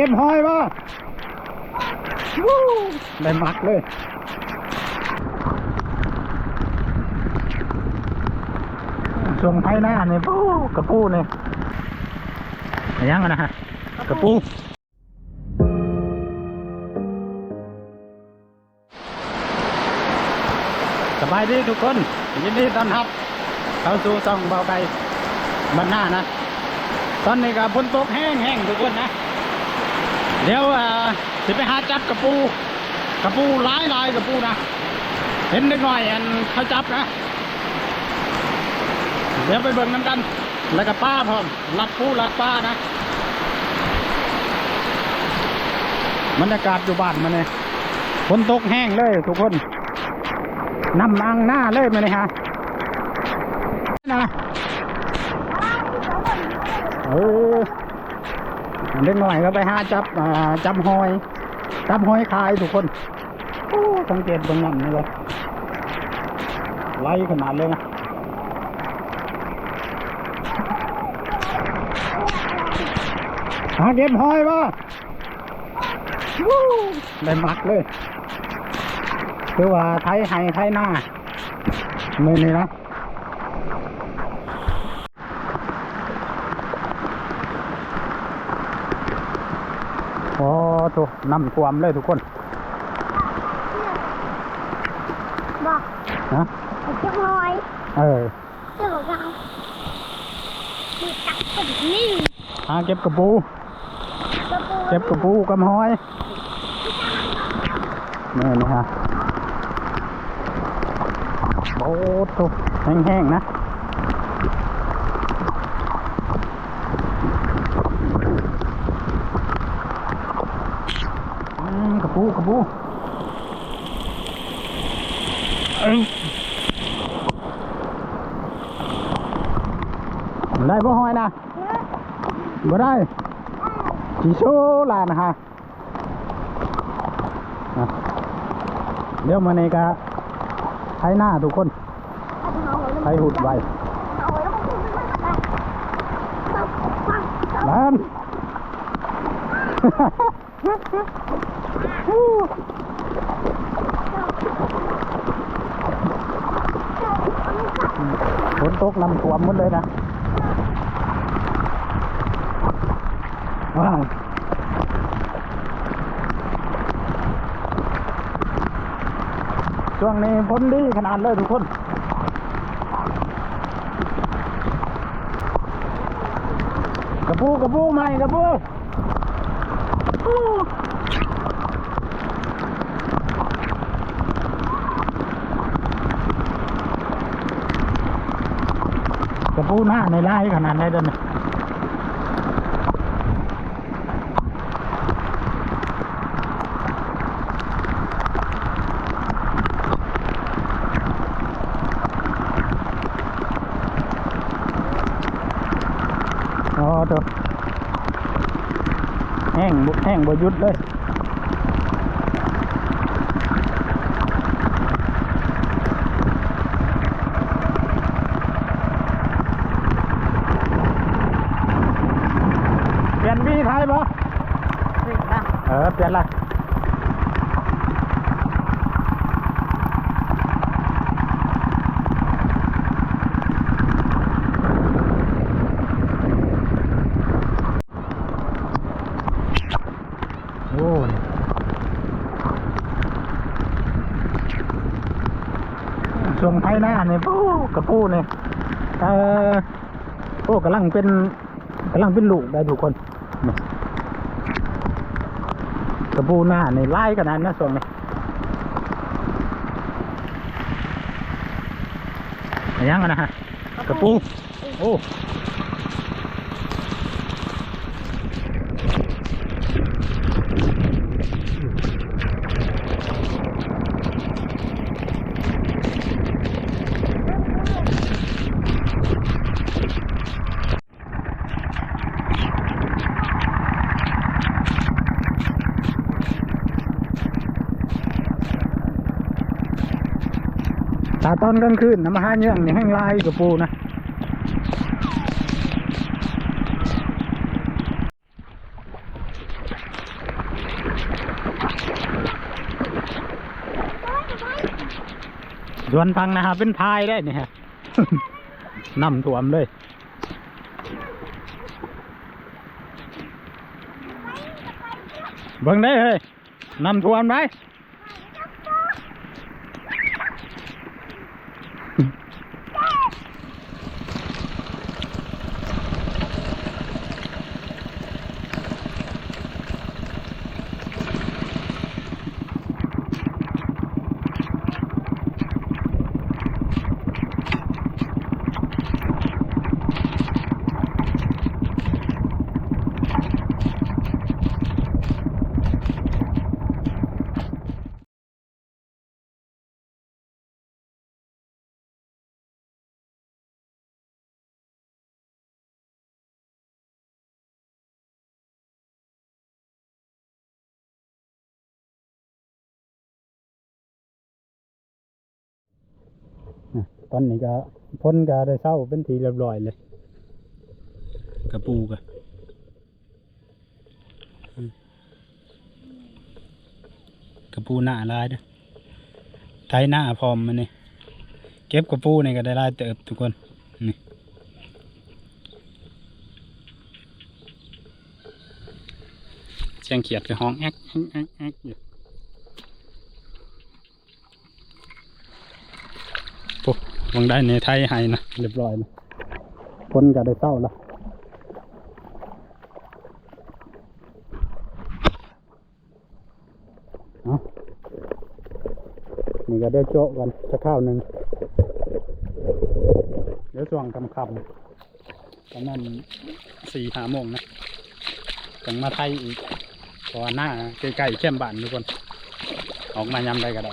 เก็บหอยมาวู้ได้มักเลยช่วงไทยหน้าเนี่ยปูกระปูเนี่ยยังกันนะฮะกระปูสบายดีทุกคนยินดีต้อนรับ เข้าสู่ช่องเบาไก่บ้านหน้านะ ตอนนี้ก็ฝนตกแห้งแห้งๆทุกคนนะ เดี๋ยวอ่าสิไปหาจับกระปูกระปูหลายลายกระปูนะ เห็นเล็กน้อยอันเขาจับนะ เดี๋ยวไปเบิ่งน้ำกัน แล้วก็ป้าพร้อมรัดปูรัดป้านะบรรยากาศอยู่บ้านมาเนี่ยฝนตกแห้งเลยทุกคนน้ำอังหน้าเลยมาเนี่ยฮะนะเออ เล็กหน่อยก็ไปหาจับจับหอย จับหอยคายทุกคนโอ้สังเกตตรงนั้นเลยไล่ขนาดเลยนะหาเก็บหอยมาได้มักเลย คือว่าไทยไห้ไทยหน้ามือนี่นะโอ้ ถูกนำความเลยทุกคนบอกนะไอ้เจ้าลอยเออเจ้าเรามีตักเป็นนี่หาเก็บกระปูกระปูเก็บกระปูกับหอยนี่นะฮะโอ้ถูกแห้งๆนะ อืม กระปูได้บ่หอยนะบ่ได้จีโชลานะฮะเดี๋ยวมาในกะใช้หน้าทุกคนใช้หุดไว้เอาไว้แล้วมันขึ้นไม่ได้นั่น ฝนตกน้ำท่วมหมดเลยนะว้าวช่วงนี้ฝนดีขนาดเลยทุกคนกระปูกระปูใหม่กระปู กระปูหน้าในไร่ขนาดไหนเดินน่ะอ๋อเถอะแห้งแห้งบหยุดเลย เปลี่ยนวีไทยปะเออเปลี่ยนละโอ้ยช่วงไทยหน้าเนี่ยปูกระปูเนี่ยเออโอ้กำลังเป็นกำลังเป็นลูกได้ทุกคนนี่ กระปูหน้าในไล่ขนาดนั้นนะส่วนนี้อะไรยังกันนะฮะกระปูโอ้าตอนกลางคืนน้ำห้าเยื่องนี่แห้งลายกับปูนะสวนพังนะฮะเป็นพายได้นี่ฮะนำท่วมเลยเบิ่งได้เฮ้ยนำท่วมไหม ตอนนี้ก็พ้นก็ได้เศร้าเป็นทีเรียบร้อยเลย กระปูกะอืมกระปูหน้าลายเด้อไทยหน้าพร้อมมันนี่เก็บกระปูนี่ก็ได้ลายเติบทุกคนนี่เสียงเขียดกับห้องแอ๊กแอ๊กแอ๊กแอ๊กอยู่ ปุ๊บ วางได้ในไทยให้นะเรียบร้อยนะคนก็ได้เศร้าละเอานี่ก็ได้โจ๊ะกันจะข้าวหนึ่งเดี๋ยวช่วงคำคำๆประมาณสี่หาโมงนะถึงมาไทยอีกเพราะว่าหน้าใกล้ๆเข้มบ้านทุกคน ออกมายำได้ก็ได้